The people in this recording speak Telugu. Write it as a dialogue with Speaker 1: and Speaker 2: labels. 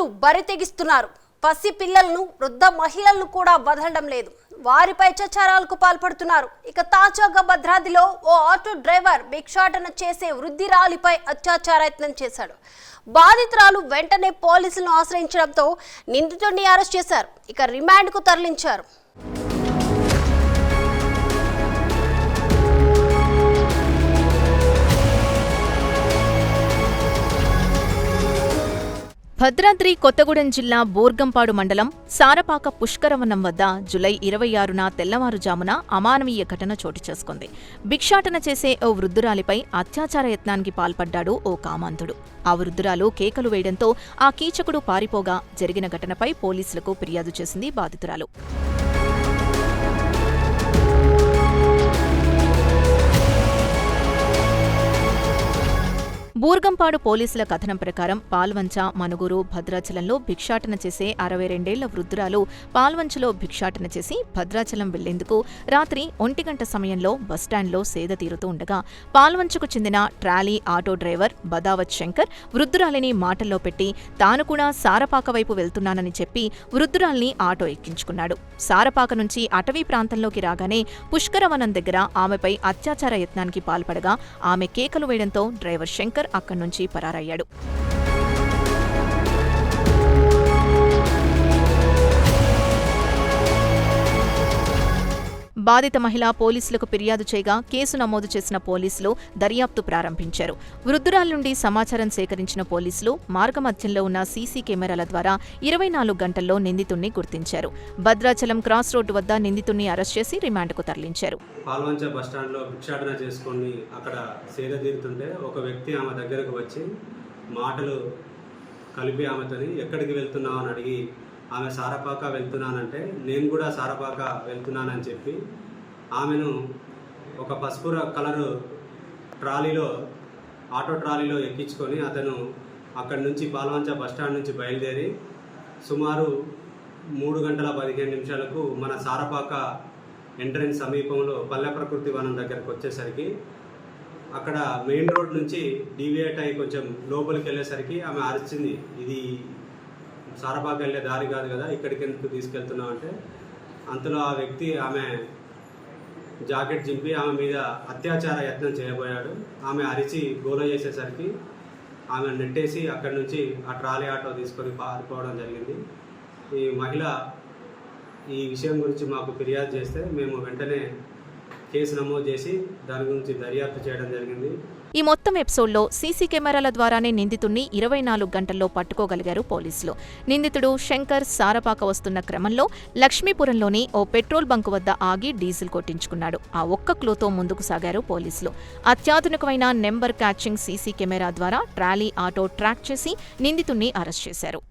Speaker 1: దుండగులు బరి తెగిస్తున్నారు. పసి పిల్లలను వృద్ధ మహిళలను కూడా వదలడం లేదు. వారిపై అత్యాచారాలకు పాల్పడుతున్నారు. ఇక తాజాగా భద్రాద్రిలో ఓ ఆటో డ్రైవర్ భిక్షాటన చేసే వృద్ధిరాలిపై అత్యాచారయత్నం చేశాడు. బాధితురాలు వెంటనే పోలీసులను ఆశ్రయించడంతో నిందితుడిని అరెస్ట్ చేశారు. ఇక రిమాండ్కు తరలించారు.
Speaker 2: భద్రాద్రి కొత్తగూడెం జిల్లా బోర్గంపాడు మండలం సారపాక పుష్కరవనం వద్ద జులై ఇరవై ఆరున తెల్లవారుజామున అమానవీయ ఘటన చోటు చేసుకుంది. భిక్షాటన చేసే ఓ వృద్ధురాలిపై అత్యాచార యత్నానికి పాల్పడ్డాడు ఓ కామాంధుడు. ఆ వృద్ధురాలు కేకలు వేయడంతో ఆ కీచకుడు పారిపోగా జరిగిన ఘటనపై పోలీసులకు ఫిర్యాదు చేసింది బాధితురాలు. బూర్గంపాడు పోలీసుల కథనం ప్రకారం పాల్వంచ మనుగురు భద్రాచలంలో భిక్షాటన చేసే అరవై రెండేళ్ళ వృద్ధురాలు పాల్వంచలో భిక్షాటన చేసి భద్రాచలం వెళ్ళేందుకు రాత్రి ఒంటి గంట సమయంలో బస్టాండ్లో సేద తీరుతూ ఉండగా పాల్వంచకు చెందిన trolley auto driver Badavath Shankar వృద్ధురాలిని మాటల్లో పెట్టి తాను కూడా సారపాక వైపు వెళ్తున్నానని చెప్పి వృద్ధురాల్ని ఆటో ఎక్కించుకున్నాడు. సారపాక నుంచి అటవీ ప్రాంతంలోకి రాగానే పుష్కరవనం దగ్గర ఆమెపై అత్యాచార యత్నానికి పాల్పడగా ఆమె కేకలు వేయడంతో డ్రైవర్ శంకర్ అక్కడి నుంచి పరారయ్యాడు. బాధిత మహిళ పోలీసులకు ఫిర్యాదు చేయగా కేసు నమోదు చేసిన పోలీసులు దర్యాప్తు ప్రారంభించారు. వృద్ధురాల నుండి సమాచారం సేకరించిన పోలీసులు మార్గమధ్యంలో ఉన్న సీసీ కెమెరాల ద్వారా ఇరవై నాలుగు గంటల్లో నిందితుణ్ణి గుర్తించారు. భద్రాచలం క్రాస్ రోడ్డు వద్ద నిందితుణ్ణి అరెస్ట్ చేసి రిమాండ్కు తరలించారు.
Speaker 3: పాల్వంచ భిక్షాటన అక్కడ సేద తీరుతుంటే ఒక వ్యక్తి ఆమె దగ్గరకు వచ్చి మాటలు కలిపి ఆమెతోని ఎక్కడికి వెళ్తున్నావు? అని అడిగి ఆమె సారపాక వెళ్తున్నానంటే నేను కూడా సారపాక వెళ్తున్నానని చెప్పి ఆమెను ఒక పసుపు కలరు ట్రాలీలో ఆటో ట్రాలీలో ఎక్కించుకొని అతను అక్కడి నుంచి పాల్వంచ బస్ స్టాండ్ నుంచి బయలుదేరి సుమారు మూడు గంటల పదిహేను నిమిషాలకు మన సారపాక ఎంట్రన్స్ సమీపంలో పల్లె ప్రకృతి వనం దగ్గరకు వచ్చేసరికి అక్కడ మెయిన్ రోడ్ నుంచి డీవియేట్ అయ్యి కొంచెం లోపలికి వెళ్ళేసరికి ఆమె అరిచింది ఇది సారపాక వెళ్ళే దారి కాదు కదా ఇక్కడికి ఎందుకు తీసుకెళ్తున్నావు అంటే అంతలో ఆ వ్యక్తి ఆమె జాకెట్ చింపి ఆమె మీద అత్యాచార యత్నం చేయబోయాడు. ఆమె అరిచి గోల చేసేసరికి ఆమె నెట్టేసి అక్కడి నుంచి ఆ ట్రాలీ ఆటో తీసుకొని పారిపోవడం జరిగింది. ఈ మహిళ ఈ విషయం గురించి మాకు ఫిర్యాదు చేస్తే మేము వెంటనే కేసు నమోదు చేసి దాని గురించి దర్యాప్తు చేయడం జరిగింది.
Speaker 2: ఈ మొత్తం ఎపిసోడ్లో సీసీ కెమెరాల ద్వారానే నిందితుణ్ణి ఇరవై నాలుగు గంటల్లో పట్టుకోగలిగారు పోలీసులు. నిందితుడు శంకర్ సారపాక వస్తున్న క్రమంలో లక్ష్మీపురంలోని ఓ పెట్రోల్ బంక్ వద్ద ఆగి డీజిల్ కొట్టించుకున్నాడు. ఆ ఒక్క క్లూతో ముందుకు సాగారు పోలీసులు. అత్యాధునికమైన నెంబర్ క్యాచింగ్ సీసీ కెమెరా ద్వారా ట్రాలీ ఆటో ట్రాక్ చేసి నిందితుణ్ణి అరెస్ట్ చేశారు.